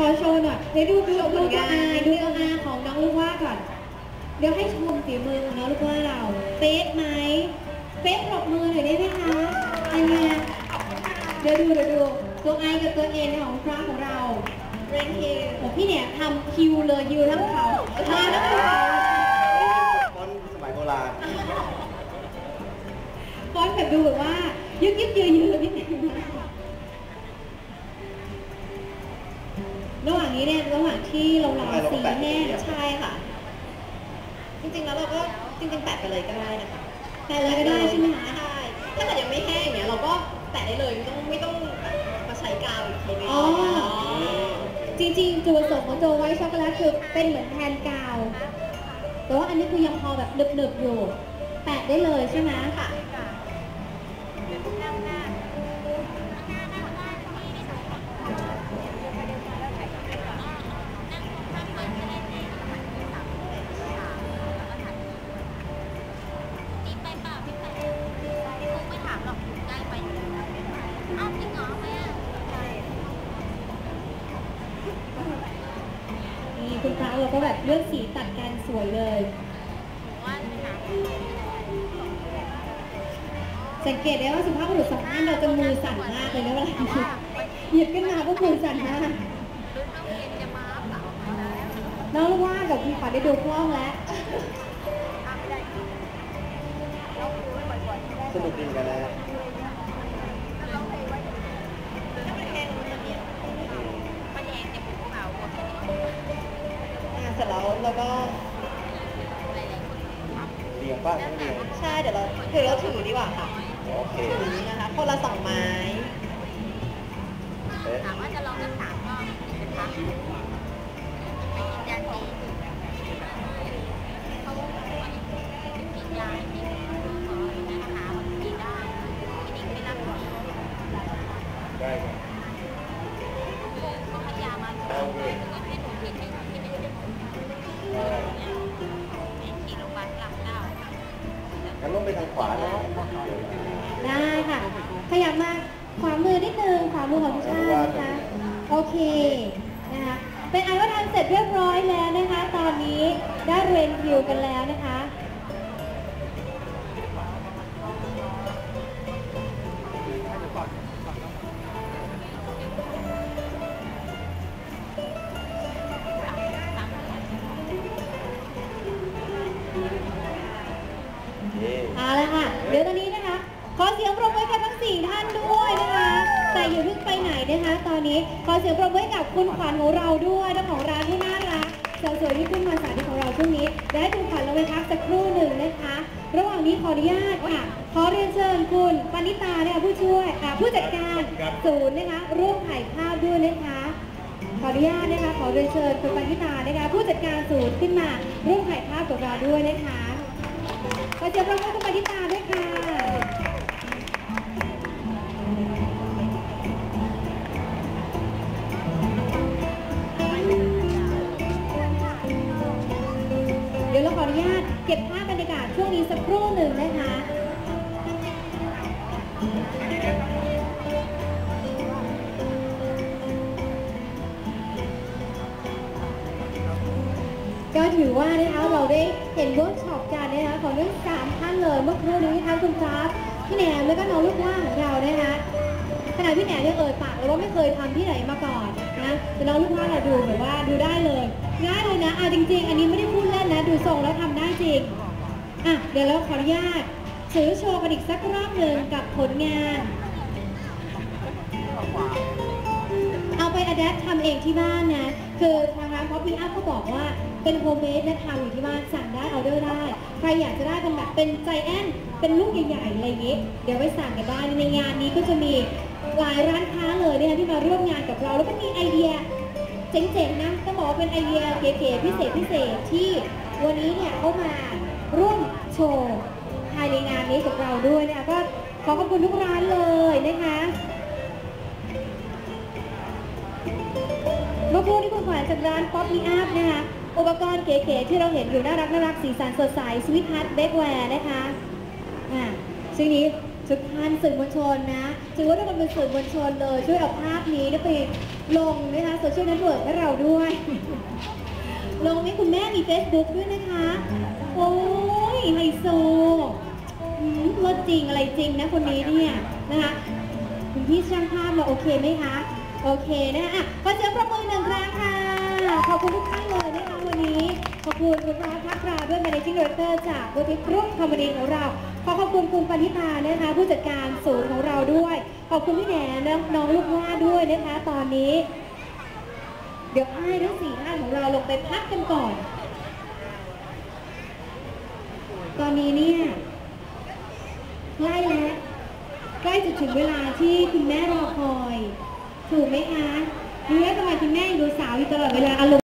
ขอโชว์หน่อยเดี๋ยวดูดูโชว์ผดูลตัวงานอาดูตัวอาของน้องลูกว่าก่อน เดี๋ยวให้ชมฝีมือของน้องลูกว่าเรา เป๊ะไหม เป๊ะปรบมือหน่อยได้ไหมคะอันเนี้ยเดี๋ยวดูเดี๋ยวดู ตัวไอกับตัวเอ็นของพระของเราเรนฮิลโอ้พี่เนี่ยทำคิวเลยยืนทั้งเขามาทั้งเขาฟอนต์สมัยโบราณฟอนต์แบบดูแบบว่ายึกยึกยืนยืนนิดนึง ระหว่างนี้เนี่ยระหว่างที่เรารอสีแห้งใช่ค่ะ จริงๆแล้วเราก็จริงๆแปะไปเลยก็ได้นะคะแต่เลยก็ได้ใช่ไหมคะใช่ถ้าเกิดยังไม่แห้งเนี่ยเราก็แปะได้เลยไม่ต้องไม่ต้องมาใช้กาวอีกทีนึงอ๋อจริงๆจุดประสงค์ของโจไวท์ช็อกโกแลตคือเป็นเหมือนแทนกาวแต่ว่าอันนี้คือยังพอแบบหนึบๆอยู่แปะได้เลยใช่ไหมค่ะ คุณพระเราก็แบบเลือกสีตัดกันสวยเลยว่าจะไปถามสังเกตได้ว่าสุภาพบุรุษสองท่านเราจะมือสั่นมากเลยนะเวลาหยิบขึ้นมาก็มือสั่นมากรุ่นน้องเย็นจะมาเปล่าน้องลูกว่ากับคุณขวัญได้ดูกล้องแล้วสนุกดีกันนะป้ เสร็จแล้วเราก็เรียงบ้างไม่เรียงใช่เดี๋ยวเราเดี๋ยวเราถือดีกว่าค่ะโอเคถือนะคะคนละสองไม้เอ๊ะถามว่าจะลองสักสามรอบดีไหมคะไปกินยาจีนเขากินยาจริงหมอนะคะกินได้กินไม่รับได้ งั้นล้มไปทางขวานะได้ค่ะ ขยับมาขวามือนิดนึง ขวามือของทุกท่านนะคะ โอเค นะคะ เป็นอันว่าทำเสร็จเรียบร้อยแล้วนะคะ ตอนนี้ได้เรียนคิวกันแล้วนะคะ ขอเสียงปรบมือให้กับทั้งสี่ท่านด้วยนะคะ แต่อย่าเพิ่งไปไหนนะคะ ตอนนี้ขอเสียงปรบมือให้กับคุณขวัญของเราด้วยเจ้าของร้านที่น่ารักสาวสวยที่ขึ้นมาสาธิตของเราช่วงนี้เดี๋ยวให้คุณขวัญลงไปพักสักครู่หนึ่งนะคะ ระหว่างนี้ขออนุญาตค่ะขอเรียนเชิญคุณปณิตาเนี่ยผู้ช่วยอ่าผู้จัดการศูนย์นะคะร่วมถ่ายภาพด้วยนะคะขออนุญาตนะคะขอเรียนเชิญคุณปณิตานะคะผู้จัดการศูนย์ขึ้นมาร่วมถ่ายภาพกับเราด้วยนะคะขอเสียงปรบมือให้คุณปณิตาด้วยค่ะ เก็บภาพบรรยากาศช่วงนี้สักครู่หนึ่งนะคะก็ถือว่านะคะเราได้เห็นเวิร์กช็อปกันนะคะของทั้งสามท่านเลยเมื่อครู่นี้ทั้งคุณจ๊าบพี่แหนมแล้วก็น้องลูกว่าของเรานะคะ ขณะพี่แหนมยังเอ่ยปากเลยว่าไม่เคยทำที่ไหนมาก่อนนะแต่น้องลูกว่าเราดูแบบว่าดูได้เลยง่ายเลยนะอะจริง ๆ อันนี้ไม่ได้พูดเล่นนะ ดูทรงแล้วทำได้จริงอะเดี๋ยวเราขออนุญาตถือโชว์กันอีกสักรอบหนึ่งกับผลงาน เอาไปอัดแอปทำเองที่บ้านนะ คือทางร้านพ็อปปี้อัพก็บอกว่าเป็นโฮมเมดนะทำอยู่ที่บ้านสั่งได้ออเดอร์ได้ ใครอยากจะได้เป็นแบบเป็นใจแอนเป็นลูกใหญ่ๆอะไรอย่างนี้ เดี๋ยวไปสั่งกันได้ในงานนี้ก็จะมี หลายร้านค้าเลยนะคะที่มาร่วมงานกับเรา แล้วก็มีไอเดียเจ๋งๆนะต้องบอกว่าเป็นไอเดียเก๋ๆพิเศษพิเศษที่วันนี้เนี่ยเขามาร่วมโชว์ภายในงานนี้กับเราด้วยนะคะก็ขอขอบคุณทุกร้านเลยนะคะเมื่อครู่ที่คุณขวัญจากร้านป๊อปมีอัพนะคะอุปกรณ์เก๋ๆที่เราเห็นอยู่น่ารักน่ารักสีสันสดใสสวิตฮัทเบกแวร์นะคะอ่าซึ่งนี้ ทุกท่านสื่อมวลชนนะถือว่าทุกคนเป็นสื่อมวลชนเลย ช่วยเอาภาพนี้นะไปลงนะคะโซเชียลเน็ตเวิร์กให้เราด้วย ลงให้คุณแม่มี Facebook ด้วยนะคะ โอ้ยไฮโซรถจริงอะไรจริงนะคนนี้เนี่ยนะคะคุณพี่ช่างภาพเราโอเคไหมคะ โอเคนะอะขอเสียงปรบมือหนึ่งครั้งค่ะ ขอบคุณทุกท่านเลยนะคะวันนี้ ขอบคุณคุณพระพักราด้วย managing director จากบูติกรุ๊ปคอมพานีของเรา อขอบคุณคุณปณิตานะคะ ผู้จัดการศูนย์ของเราด้วย ขอบคุณพี่แหนและน้องลูกว่าด้วยนะคะ ตอนนี้ เดี๋ยวให้ทั้งสี่ท่านของเราลงไปพักกันก่อน ตอนนี้เนี่ยใกล้แล้วใกล้จะถึงเวลาที่คุณแม่รอคอย ถูกไหมคะรู้แล้วทำไมคุณแม่ดูสาวอยู่ตลอดเวลาอารมณ์